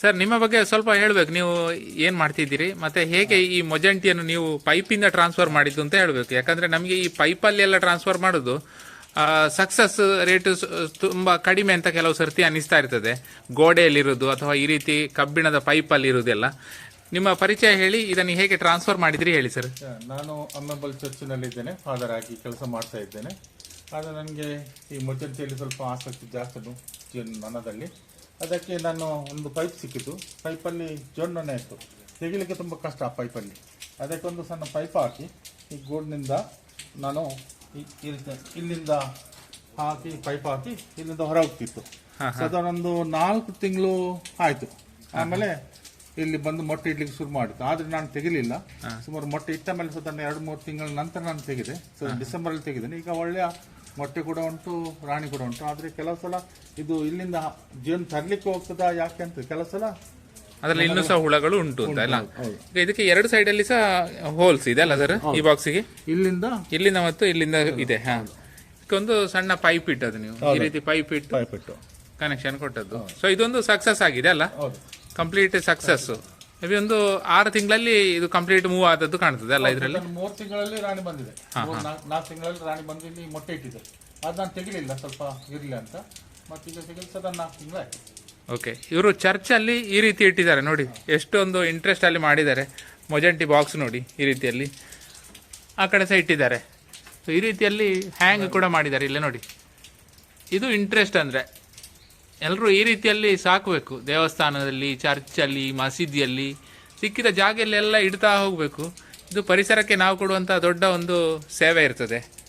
Sir ನಿಮ್ಮ ಬಗ್ಗೆ ಸ್ವಲ್ಪ ಹೇಳ್ಬೇಕು. ನೀವು ಏನ್ ಮಾಡ್ತಿದ್ದೀರಿ? ಮತ್ತೆ ಹೇಗೆ ಈ ಮೊಜಂಟಿಯನ್ನು ನೀವು ಪೈಪಿಂದ ಟ್ರಾನ್ಸ್ಫರ್ ಮಾಡಿದ್ದು ಅಂತ ಹೇಳ್ಬೇಕು. ಯಾಕಂದ್ರೆ ನಮಗೆ ಈ ಪೈಪಲ್ಲಿ ಎಲ್ಲ ಟ್ರಾನ್ಸ್ಫರ್ ಮಾಡೋದು ಸಕ್ಸಸ್ ರೇಟ್ ತುಂಬಾ ಕಡಿಮೆ ಅಂತ ಕೆಲವು ಸರ್ತಿ ಅನಿಸ್ತಾ ಇರ್ತದೆ. ಗೋಡೆಯಲ್ಲಿರೋದು ಅಥವಾ ಈ ರೀತಿ ಕಬ್ಬಿಣದ ಪೈಪಲ್ಲಿ ಇರೋದೆಲ್ಲ ನಿಮ್ಮ ಪರಿಚಯ ಹೇಳಿ, ಇದನ್ನು ಹೇಗೆ ಟ್ರಾನ್ಸ್ಫರ್ ಮಾಡಿದ್ರಿ ಹೇಳಿ ಸರ್ ನಾನು ಅಮ್ಮೆಬಲ್ ಚರ್ಚಿನಲ್ಲಿದ್ದೇನೆ ಫಾದರ್ ಆಗಿ ಕೆಲಸ ಮಾಡ್ತಾ ಇದ್ದೇನೆ. ಆದರೆ ನನಗೆ ಈ ಮೊಜಂಟಿಯಲ್ಲಿ ಸ್ವಲ್ಪ ಆಸಕ್ತಿ ಜಾಸ್ತಿ ಮನದಲ್ಲಿ. ಅದಕ್ಕೆ ನಾನು ಒಂದು ಪೈಪ್ ಸಿಕ್ಕಿತು. ಪೈಪಲ್ಲಿ ಜೊಣ್ಣನೆ ಇತ್ತು. ತೆಗಿಲಿಕ್ಕೆ ತುಂಬ ಕಷ್ಟ ಆ ಪೈಪಲ್ಲಿ ಅದಕ್ಕೊಂದು ಸಣ್ಣ ಪೈಪ್ ಹಾಕಿ ಈ ಗೋಡ್ನಿಂದ ನಾನು ಇಲ್ಲಿಂದ ಹಾಕಿ ಪೈಪ್ ಹಾಕಿ ಇಲ್ಲಿಂದ ಹೊರ ಹೋಗ್ತಿತ್ತು ಅದನ್ನೊಂದು ನಾಲ್ಕು ತಿಂಗಳು ಆಯಿತು. ಆಮೇಲೆ ಇಲ್ಲಿ ಬಂದು ಮೊಟ್ಟೆ ಇಡ್ಲಿಕ್ಕೆ ಶುರು ಮಾಡಿತು. ಆದರೆ ನಾನು ತೆಗಿಲಿಲ್ಲ. ಸುಮಾರು ಮೊಟ್ಟೆ ಇಟ್ಟ ಮೇಲೆ ಸಾಧಾರಣ ಎರಡು ಮೂರು ತಿಂಗಳ ನಂತರ ನಾನು ತೆಗೆದೆ. ಸೊ ಡಿಸೆಂಬರಲ್ಲಿ ತೆಗೆದೇನೆ. ಈಗ ಒಳ್ಳೆಯ ಮೊಟ್ಟೆ ಕೂಡ ಉಂಟು ರಾಣಿ ಕೂಡ ಉಂಟು. ಆದ್ರೆ ಕೆಲವು ಸಲ ಇದು ಇಲ್ಲಿಂದ ಜೀವನ ತರ್ಲಿಕ್ಕೆ ಹೋಗ್ತದಾ ಯಾಕೆ ಅಂತ ಕೆಲವು ಸಲ ಅದರಲ್ಲಿ ಇನ್ನು ಸಹ ಹುಳಗಳು ಉಂಟು ಅಂತ ಅಲ್ಲ? ಇದಕ್ಕೆ ಎರಡು ಸೈಡ್ ಅಲ್ಲಿ ಸಹ ಹೋಲ್ಸ್ ಇದೆ ಅಲ್ಲ ಸರ್ ಈ ಬಾಕ್ಸಿಗೆ ಇಲ್ಲಿಂದ? ಇಲ್ಲಿಂದ ಮತ್ತು ಇಲ್ಲಿಂದ ಇದೆ ಹಾ. ಇದಕ್ಕೊಂದು ಸಣ್ಣ ಪೈಪ್ ಇಟ್ಟದ್ದು ನೀವು. ಈ ರೀತಿ ಪೈಪ್ ಇಟ್ಟು ಪೈಪ್ ಇಟ್ಟು. ಕನೆಕ್ಷನ್ ಕೊಟ್ಟದ್ದು. ಸೊ ಇದೊಂದು ಸಕ್ಸಸ್ ಆಗಿದೆ ಅಲ್ಲ? ಕಂಪ್ಲೀಟ್ ಸಕ್ಸಸ್ ಮೇಬಿ ಒಂದು ಆರು ತಿಂಗಳಲ್ಲಿ ಇದು ಕಂಪ್ಲೀಟ್ ಮೂವ್ ಆದದ್ದು ಕಾಣ್ತದೆ ಅಲ್ಲ ಇದರಲ್ಲಿ? ಮೂರು ತಿಂಗಳಲ್ಲಿ ರಾಣಿ ಬಂದಿದೆ. ನಾಲ್ಕು ತಿಂಗಳಲ್ಲಿ ರಾಣಿ ಬಂದು ಇಲ್ಲಿ ಮೊಟ್ಟೆ ಇಟ್ಟಿದೆ ಅದು ನಾನು ತೆಗಿಲಿಲ್ಲ ಸ್ವಲ್ಪ ಇರಲಿ ಅಂತ. ಮತ್ತೆ ತೆಗೆದು ಸಾಧಾರಣ ನಾಲ್ಕು ತಿಂಗಳಾಯ್ತು ಓಕೆ ಇವರು ಚರ್ಚಲ್ಲಿ ಈ ರೀತಿ ಇಟ್ಟಿದ್ದಾರೆ ನೋಡಿ. ಎಷ್ಟೊಂದು ಇಂಟ್ರೆಸ್ಟ್ ಅಲ್ಲಿ ಮಾಡಿದ್ದಾರೆ. ಮೊಜೆಂಟಿ ಬಾಕ್ಸ್ ನೋಡಿ ಈ ರೀತಿಯಲ್ಲಿ. ಆ ಕಡೆ ಸಹ ಇಟ್ಟಿದ್ದಾರೆ. ಸೊ ಈ ರೀತಿಯಲ್ಲಿ ಹ್ಯಾಂಗ್ ಕೂಡ ಮಾಡಿದ್ದಾರೆ ಇಲ್ಲೇ ನೋಡಿ. ಇದು ಇಂಟ್ರೆಸ್ಟ್ ಅಂದರೆ. ಎಲ್ಲರೂ ಈ ರೀತಿಯಲ್ಲಿ ಸಾಕಬೇಕು. ದೇವಸ್ಥಾನದಲ್ಲಿ, ಚರ್ಚಲ್ಲಿ, ಮಸೀದಿಯಲ್ಲಿ ಸಿಕ್ಕಿದ ಜಾಗೆಯಲ್ಲೆಲ್ಲ ಇಡ್ತಾ ಹೋಗಬೇಕು. ಇದು ಪರಿಸರಕ್ಕೆ ನಾವು ಕೊಡುವಂಥ ದೊಡ್ಡ ಒಂದು ಸೇವೆ ಇರ್ತದೆ.